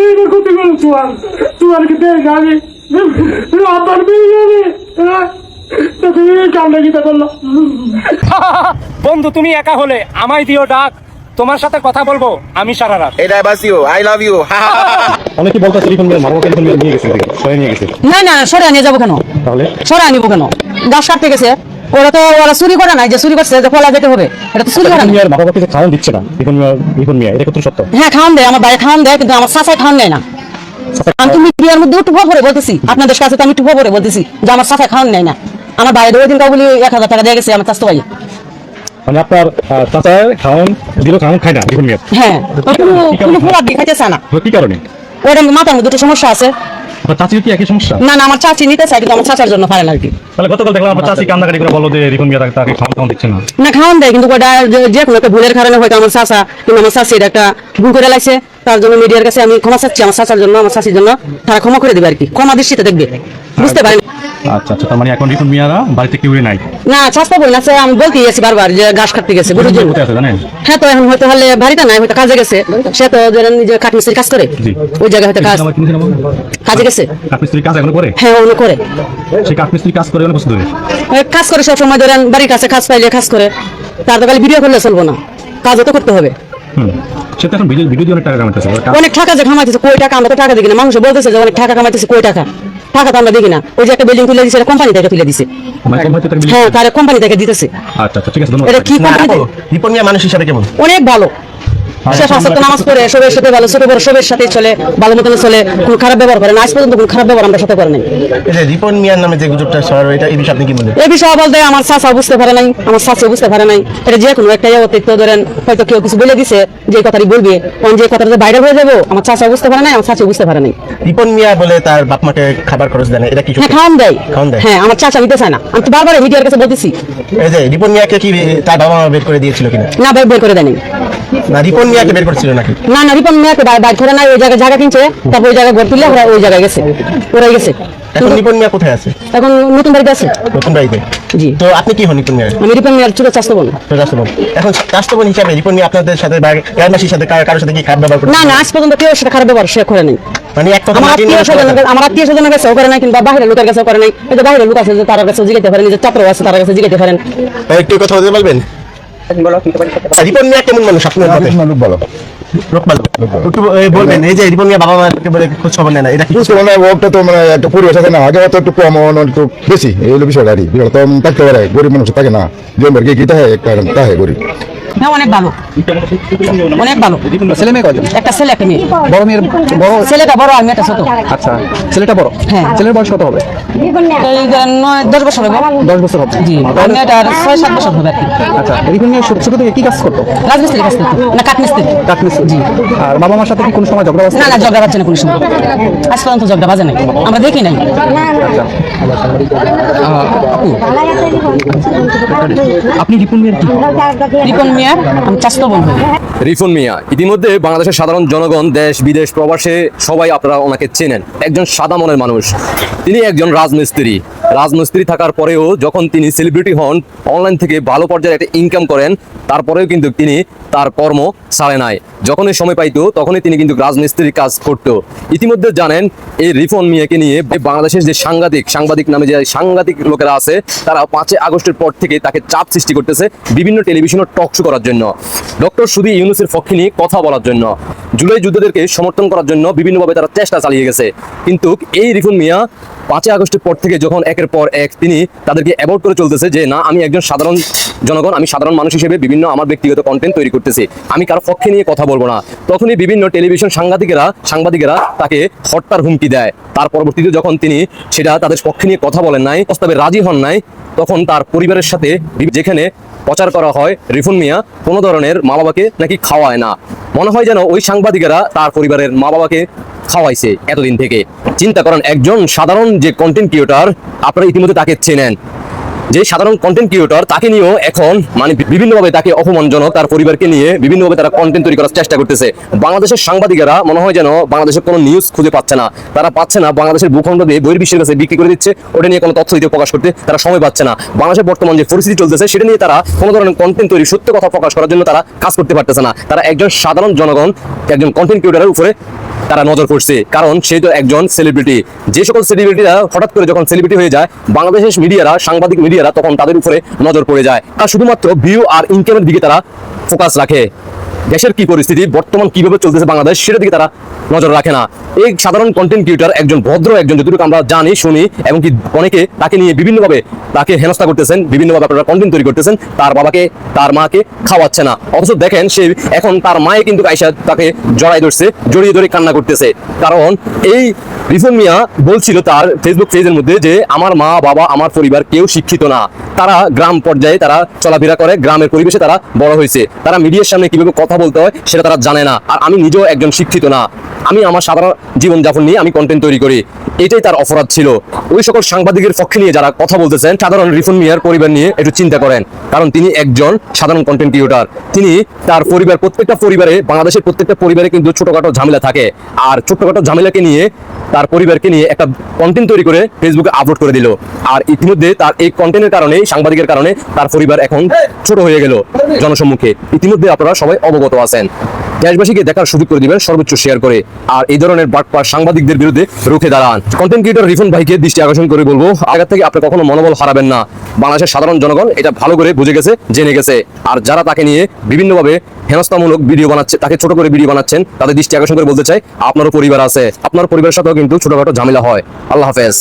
এইবার ক্ষতি করে তোমার তোমার কি দেখ আমি আব্বার বিয়ে যাবে হ্যাঁ? বন্ধু তুমি একা হলে আমায় দিও ডাক। তোমার সাথে কথা বলব আমি সারা রাত। এই আই লাভ ইউ অনেকে বলতো টেলিফোন মেয়ের মারবো টেলিফোন মেয়ে নিয়ে গেছে সরে নিয়ে গেছে। না না সরে নিয়ে যাব কেন? তাহলে? সরে আনিবো কেন? গাছ কাটতে গেছে। ওরা তো ওরা চুরি করে নাই যে চুরি করছে যে পলা যেতে হবে। এটা তো চুরি করে না। মা বাবা খাওয়ান দিচ্ছে না? টেলিফোন মেয়ে টেলিফোন মেয়ে এটা কত সত্য? হ্যাঁ খাওয়ান দেয় আমার বাইরে খাওয়ান দেয় কিন্তু আমার সাসায় খাওয়ান দেয় না। আমি তো মিডিয়ার মধ্যে টুপো পরে বলতেছি আপনাদের কাছে তো আমি টুপো পরে বলতেছি যে আমার খাওয়ান দেয় না। আমার বাইরে ওই দিন কাবুলি এক হাজার টাকা দিয়ে গেছে আমার ভাই মানে আপনার চাচার খাওয়ান দিলেও খাওয়ান খায় না হ্যাঁ কোনো কোনো ফোলা দেখাইতে চায় না। কি কারণে? ওর মাথার মধ্যে দুটো সমস্যা আছে। চাচির কি একই সমস্যা? না না আমার চাচি নিতে চাই কিন্তু আমার চাচার জন্য পারে না আর কি। তাহলে গতকাল দেখলাম আপনার চাচি কান্দাকাটি করে বলল যে রিপন মিয়া তাকে- তাকে খাওয়ান খাওয়ান দিচ্ছে না। না খাওয়ান দেয় কিন্তু ওটা যে- কোনো একটা ভুলের কারণে হয়তো আমার চাচা কিন্তু আমার এটা একটা ভুল করে লাগছে তার জন্য মিডিয়ার কাছে আমি ক্ষমা চাচ্ছি আমার চাচার জন্য আমার চাষির জন্য। তারা ক্ষমা করে দেবে আর কি ক্ষমা দৃষ্টিতে দেখবে। বুঝতে পারেন? আচ্ছা আচ্ছা তার মানে এখন রিপন মিয়ারা বাড়িতে কেউ নাই? না চাষটা বই না আমি বলতে গেছি বারবার যে ঘাস কাটতে গেছে গরুর জন্য কোথায় আছে জানেন? হ্যাঁ তো এখন হয়তো হলে বাড়িতে নাই হয়তো কাজে গেছে। সে তো ধরেন নিজে কাঠমিস্ত্রি কাজ করে। জি। ওই জায়গায় হয়তো কাজ আমার কিনেছেন আমার? কাজে গেছে। কাঠমিস্ত্রি কাজ এখনও করে? হ্যাঁ উনি করে। সেই কাঠমিস্ত্রি কাজ করে অনেক ধরে? কাজ করে সব সময় ধরেন বাড়ির কাছে কাজ পাইলে কাজ করে। তার তো ভিডিও করলে চলবো না। কাজও তো করতে হবে। সে তো এখন ভিডিও ভিডিও দিয়ে অনেক টাকা কামাইতেছে। অনেক টাকা যে কামাইতেছে কই টাকা? আমরা তো টাকা দেখি না মানুষ বলতেছে যে অনেক টাকা কামাইতেছে কই টাকা? টাকা তো আমরা দেখি না। ওই যে একটা বিল্ডিং তুলে দিচ্ছে কোম্পানি থেকে তুলে দিছে। মানে হ্যাঁ তার কোম্পানি থেকে দিতেছে। আচ্ছা আচ্ছা ঠিক আছে ধন্যবাদ। এটা কি কোম্পানি দিপনিয়া মিয়া মানুষ হিসাবে কেমন? অনেক ভালো। সে ফাঁসে নামাজ পড়ে সবের সাথে ভালো ছোট বড় সবের সাথে চলে ভালো মতন চলে কোনো খারাপ ব্যবহার করে না। আজ পর্যন্ত কোনো খারাপ ব্যবহার আমরা সাথে করে নাই। রিপন মিয়ার নামে যে গুজবটা ছড়ানো এটা এই বিষয়ে আপনি কি বলেন এই বিষয়ে বলতে আমার চাচা বুঝতে পারে নাই আমার শাশু বুঝতে পারে নাই। এটা যে কোনো একটা অতিরিক্ত ধরেন হয়তো কেউ কিছু বলে দিছে যে কথাটি বলবে কারণ যে কথাটা বাইরে হয়ে যাব আমার চাচা বুঝতে পারে নাই আমার চাচু বুঝতে পারে নাই। রিপন মিয়া বলে তার বাপ মাকে খাবার খরচ দেন এটা কি হ্যাঁ খাওয়ান দেয়। খাওয়ান দেয়? হ্যাঁ আমার চাচা নিতে চায় না। আমি তো বারবার মিডিয়ার কাছে বলতেছি। এই যে রিপন মিয়াকে কি তার বাবা মা বের করে দিয়েছিল কিনা? না বের করে দেয়নি না রিপন মিয়াকে বের করছিল নাকি? না না রিপন মেয়েকে বাইর করে নাই ওই জায়গায় জায়গা কিনছে তারপর ওই জায়গায় ঘর তুলে ওরা ওই জায়গায় গেছে ওরাই গেছে। এখন রিপন মিয়া কোথায় আছে? এখন নতুন বাড়িতে আছে। নতুন বাড়িতে? জি। তো আপনি কি হন রিপন মিয়ার? আমি রিপন মেয়ের চুলে চাষ করব না তো রাষ্ট্রপতি এখন রাষ্ট্রপতি হিসাবে রিপন মিয়া আপনাদের সাথে বা গ্রামবাসীর সাথে কার- কারোর সাথে কি খারাপ ব্যবহার করছে না না আজ পর্যন্ত কেউ সেটা খারাপ ব্যবহার সে করে নাই। মানে এক কথা আমার আত্মীয় স্বজন আমার আত্মীয় স্বজনের কাছেও করে নাই কিংবা বাইরের লোকের কাছেও করে নাই। এই যে বাইরের লোক আছে যে তার কাছে জিগাইতে পারেন নিজের ছাত্র আছে তার কাছে জিগাইতে পারেন। একটু কথা বলতে পারবেন? রিপন মিয়া কেমন মানুষ আপনার লোক ভালো লোক ভালো। একটু এ, বলবেন এই যে রিপন মিয়া বাবা মাকে বলে খোঁজ খবর নেয় না এটা ওটা তো মানে একটা পরিবেশ আছে না আগে হয়তো একটু কম একটু বেশি এই বিষয়টা আর কি। তো থাকতে পারে গরিব মানুষ থাকে না জমির গিয়ে হয় গরিব। হ্যাঁ অনেক ভালো। অনেক ভালো। ছেলে মেয়ে কয়জন? একটা ছেলে একটা মেয়ে। বড় মেয়ের বড় ছেলেটা বড় আর মেয়েটা ছোট। আচ্ছা ছেলেটা বড়? হ্যাঁ। ছেলের বয়স কত হবে? নয় দশ বছর হবে। দশ বছর হবে। জি মেয়েটার ছয় সাত বছর হবে আর কি। আচ্ছা রিপন মিয়া ছোট ছোট থেকে কি কাজ করতো? রাজমিস্ত্রি কাজ করতো না কাঠমিস্ত্রি। কাঠমিস্ত্রি। জি। আর বাবা মার সাথে কি কোনো সময় ঝগড়া বাজছে? না না ঝগড়া বাজছে না কোনো সময়। আজ পর্যন্ত ঝগড়া বাজে নাই। আমরা দেখি নাই। আপনি রিপন মিয়ার কি? রিপন মিয়ার, আমি চাষতো বলব রিফুন মিয়া, ইতিমধ্যে বাংলাদেশের সাধারণ জনগণ, দেশ, বিদেশ, প্রবাসে সবাই আপনারা ওনাকে চেনেন। একজন সাদা মনের মানুষ। তিনি একজন রাজমিস্ত্রি। রাজমিস্ত্রি থাকার পরেও যখন তিনি সেলিব্রিটি হন অনলাইন থেকে ভালো পর্যায়ে একটা ইনকাম করেন, তারপরেও কিন্তু তিনি তার কর্ম ছাড়ে নাই। যখনই সময় পাইতো, তখনই তিনি কিন্তু রাজমিস্ত্রির কাজ করতো। ইতিমধ্যে জানেন, এই রিফন মিয়াকে নিয়ে বাংলাদেশের যে সাংবাদিক সাংবাদিক নামে যে সাংবাদিক লোকেরা আছে, তারা পাঁচই আগস্টের পর থেকে তাকে চাপ সৃষ্টি করতেছে বিভিন্ন টেলিভিশন টক শো করার জন্য। ডক্টর সুদী ইউনুসের পক্ষে নিয়ে কথা বলার জন্য। জুলাই যুদ্ধদেরকে সমর্থন করার জন্য বিভিন্নভাবে তারা চেষ্টা চালিয়ে গেছে। কিন্তু এই রিফুন মিয়া পাঁচই আগস্টের পর থেকে যখন একের পর এক তিনি তাদেরকে অ্যাভয়েড করে চলতেছে যে, না, আমি একজন সাধারণ জনগণ, আমি সাধারণ মানুষ হিসেবে বিভিন্ন আমার ব্যক্তিগত কন্টেন্ট তৈরি করতেছি। আমি কারও পক্ষে নিয়ে কথা বলব না। তখনই বিভিন্ন টেলিভিশন সাংবাদিকেরা সাংবাদিকেরা তাকে হত্যার হুমকি দেয়। তার পরবর্তীতে যখন তিনি সেটা তাদের পক্ষে নিয়ে কথা বলেন নাই, প্রস্তাবে রাজি হন নাই, তখন তার পরিবারের সাথে যেখানে প্রচার করা হয় রিফুন মিয়া, কোনো ধরনের মা বাবাকে নাকি খাওয়ায় না। মনে হয় যেন ওই সাংবাদিকেরা তার পরিবারের মা বাবাকে খাওয়াইছে এতদিন থেকে। চিন্তা করেন একজন সাধারণ যে কন্টেন্ট ক্রিয়েটার আপনারা ইতিমধ্যে তাকে চেনেন। যে সাধারণ কন্টেন্ট ক্রিয়েটর তাকে নিয়েও এখন মানে বিভিন্নভাবে তাকে অপমানজনক তার পরিবারকে নিয়ে বিভিন্নভাবে তারা কন্টেন্ট তৈরি করার চেষ্টা করতেছে। বাংলাদেশের সাংবাদিকেরা মনে হয় যেন বাংলাদেশের কোনো নিউজ খুঁজে পাচ্ছে না। তারা পাচ্ছে না বাংলাদেশের ভূখণ্ড দিয়ে বহির্বিশ্বের কাছে বিক্রি করে দিচ্ছে, ওটা নিয়ে কোনো তথ্য দিতে প্রকাশ করতে তারা সময় পাচ্ছে না। বাংলাদেশের বর্তমান যে পরিস্থিতি চলতেছে, সেটা নিয়ে তারা কোনো ধরনের কন্টেন্ট তৈরি, সত্য কথা প্রকাশ করার জন্য তারা কাজ করতে পারতেছে না। তারা একজন সাধারণ জনগণ, একজন কন্টেন্ট ক্রিয়েটারের উপরে তারা নজর করছে। কারণ সে তো একজন সেলিব্রিটি যে সকল সেলিব্রিটিরা হঠাৎ করে যখন সেলিব্রিটি হয়ে যায়, বাংলাদেশের মিডিয়ারা সাংবাদিক মিডিয়ারা তখন তাদের উপরে নজর পড়ে যায়। আর শুধুমাত্র ভিউ আর ইনকামের দিকে তারা ফোকাস রাখে। দেশের কি পরিস্থিতি, বর্তমান কীভাবে চলতেছে বাংলাদেশ, সেটার দিকে তারা নজর রাখে না। এই সাধারণ কন্টেন্ট ক্রিয়েটার একজন, ভদ্র একজন, যতটুকু আমরা জানি, শুনি, এবং কি অনেকে তাকে নিয়ে বিভিন্নভাবে তাকে হেনস্থা করতেছেন, বিভিন্নভাবে আপনারা কন্টেন্ট তৈরি করতেছেন, তার বাবাকে, তার মাকে খাওয়াচ্ছে না। অথচ দেখেন, সে এখন তার মায়ে কিন্তু আইসা তাকে জড়াই ধরছে, জড়িয়ে ধরে কান্না করতেছে। কারণ এই রিফন মিয়া বলছিল তার ফেসবুক পেজের মধ্যে যে, আমার মা, বাবা, আমার পরিবার কেউ শিক্ষিত না। তারা গ্রাম পর্যায়ে তারা চলাফেরা করে, গ্রামের পরিবেশে তারা বড় হয়েছে। তারা মিডিয়ার সামনে কীভাবে কথা বলতে হয় সেটা তারা জানে না। আর আমি নিজেও একজন শিক্ষিত না। আমি আমার সাধারণ জীবনযাপন নিয়ে আমি কন্টেন্ট তৈরি করি। এটাই তার অপরাধ ছিল। ওই সকল সাংবাদিকের পক্ষে নিয়ে যারা কথা বলতেছেন, সাধারণ রিফন মিয়ার পরিবার নিয়ে একটু চিন্তা করেন। কারণ তিনি একজন সাধারণ কন্টেন্ট ক্রিয়েটার তিনি তার পরিবার, প্রত্যেকটা পরিবারে, বাংলাদেশের প্রত্যেকটা পরিবারে কিন্তু ছোটখাটো ঝামেলা থাকে। আর ছোটখাটো ঝামেলাকে নিয়ে তার পরিবারকে নিয়ে একটা কন্টেন্ট তৈরি করে ফেসবুকে আপলোড করে দিল। আর ইতিমধ্যে তার এই কন্টেন্টের কারণে সাংবাদিকের কারণে তার পরিবার এখন ছোট হয়ে গেল জনসম্মুখে। ইতিমধ্যে আপনারা সবাই অবগত আছেন। দেশবাসীকে দেখার সুযোগ করে দিবেন, সর্বোচ্চ শেয়ার করে। আর এই ধরনের বাটপার সাংবাদিকদের বিরুদ্ধে রুখে দাঁড়ান। কন্টেন্ট ক্রিয়েটর রিফন ভাইকে দৃষ্টি আকর্ষণ করে বলব, আগের থেকে আপনি কখনো মনোবল হারাবেন না। বাংলাদেশের সাধারণ জনগণ এটা ভালো করে বুঝে গেছে, জেনে গেছে। আর যারা তাকে নিয়ে বিভিন্নভাবে হেনস্থামূলক ভিডিও বানাচ্ছে, তাকে ছোট করে ভিডিও বানাচ্ছেন, তাদের দৃষ্টি আকর্ষণ করে বলতে চাই, আপনারও পরিবার আছে। আপনার পরিবারের সাথেও কিন্তু ছোটখাটো ঝামেলা হয়। আল্লাহ হাফেজ।